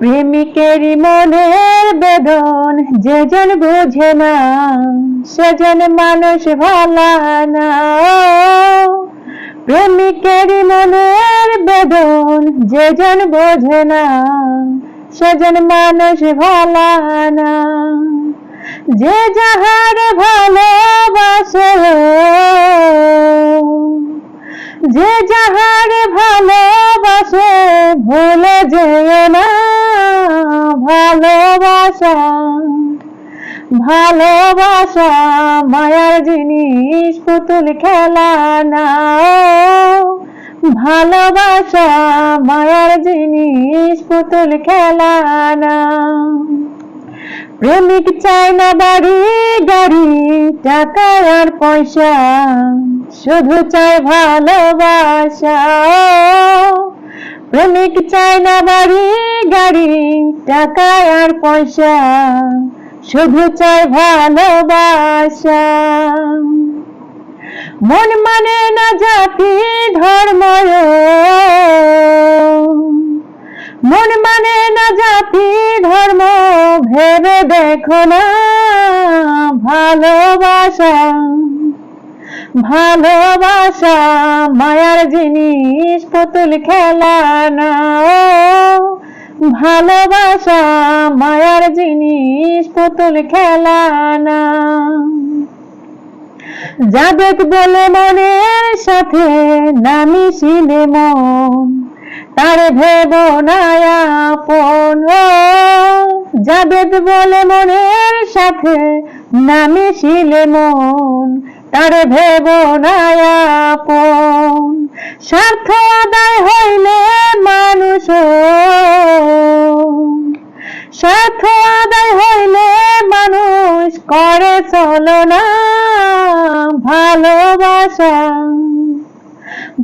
প্রেমিকেরই মনের বেদন যে যেজন বোঝে না সেজন মানুষ ভালা না। প্রেমিকেরই মনের বেদন যে যেজন বোঝে না সেজন মানুষ ভালা না। যে যাহার ভালোবাসে ভালোবাসা ভালোবাসা, মায়ার জিনিস, পুতুল খেলা না ভালোবাসা, মায়ার জিনিস, পুতুল খেলা না প্রেমিক চায় না বাড়ি, গাড়ি, টাকা আর পয়সা, শুধু চায় ভালোবাসা। প্রেমিক চায় না বাড়ি গাড়ি টাকা আর পয়সা। শুধু চায় ভালোবাসা। মন মানে না জাতি, ধর্ম মন মানে না জাতি, ধর্ম, ভেবে দেখো না ভালোবাসা। ভালোবাসা, মায়ার জিনিস, পুতুল খেলা না। ও, ভালোবাসা, মায়ার জিনিস, পুতুল খেলা না। যাবেক বলে মনের সাথে নামি শিলে মন, তার ভেব যাবেক বলে মনের সাথে নামি শিলে মন তার ভেব স্বার্থ আদায় হইলে মানুষ স্বার্থ আদায় হইলে মানুষ করে চলো না ভালোবাসা।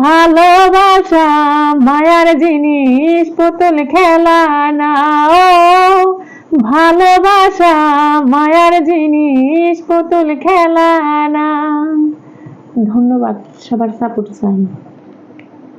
ভালোবাসা, মায়ার জিনিস, পুতুল খেলা না ও ভালোবাসা, মায়ার জিনিস, পুতুল খেলা না ধন্যবাদ সবার সাপোর্ট চাই।